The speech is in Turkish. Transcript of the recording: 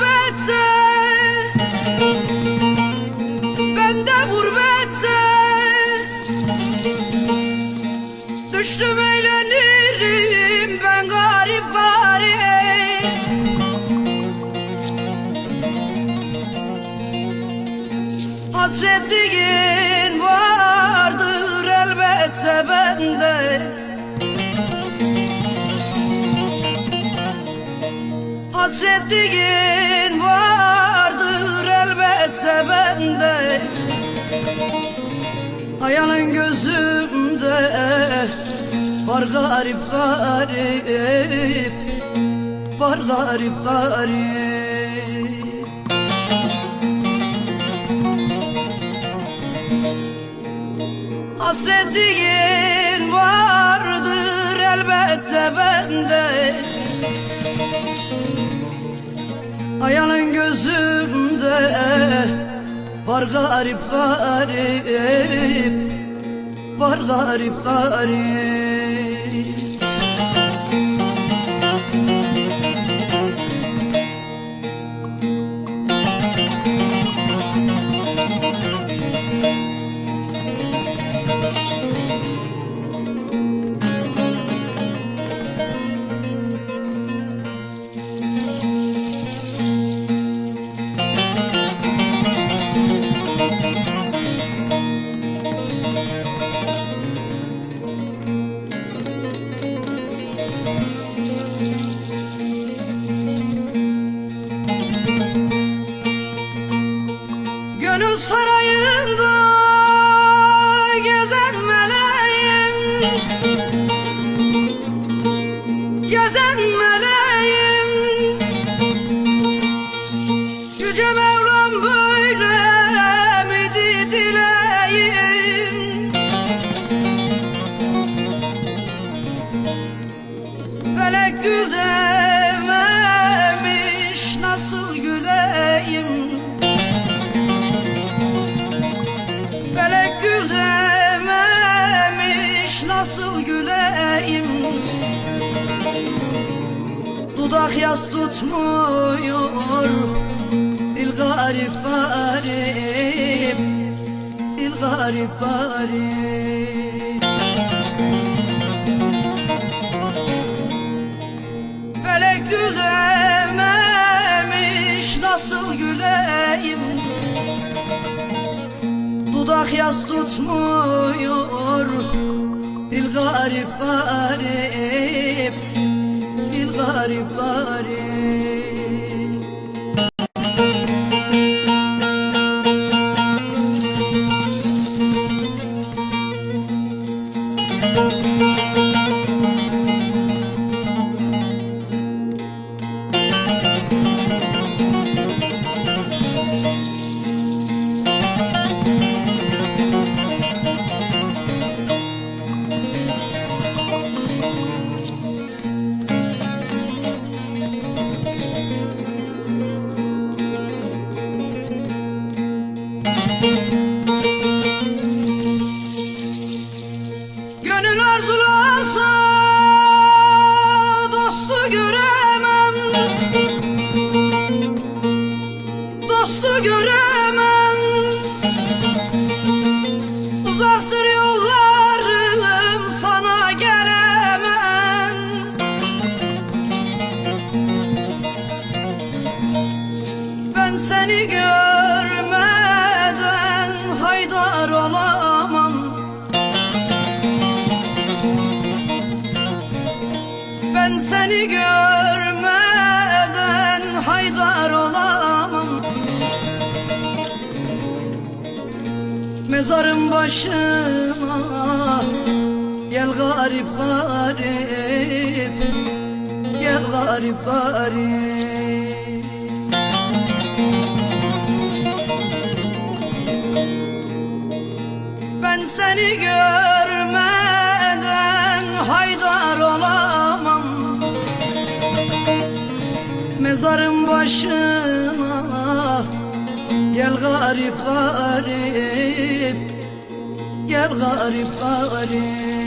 bende gurbetse Bende gurbetse Düştüm eğlenirim ben garip garip. Hasretliğin vardır elbette bende. Hasretliğin Hayalin gözümde. Var garip garip Var garip garip. Hasretliğin vardır elbette bende. Hayalin gözümde var garip garip Var garip garip Gönül sarayında gezen meleğim. Gezen meleğim. Yüce Mevlam Dudak yas tutmuyor. Dil garip garip Dil garip garip. Felek gül dememiş nasıl güleyim? Dudak yas tutmuyor. Dil garip garip Dil garip Ben seni görmeden haydar olamam. Ben seni görmeden haydar olamam. Mezarım başıma Gel garip garip Gel garip garip. Ben seni görmeden haydar olamam. Mezarın başına Gel garip garip Gel garip garip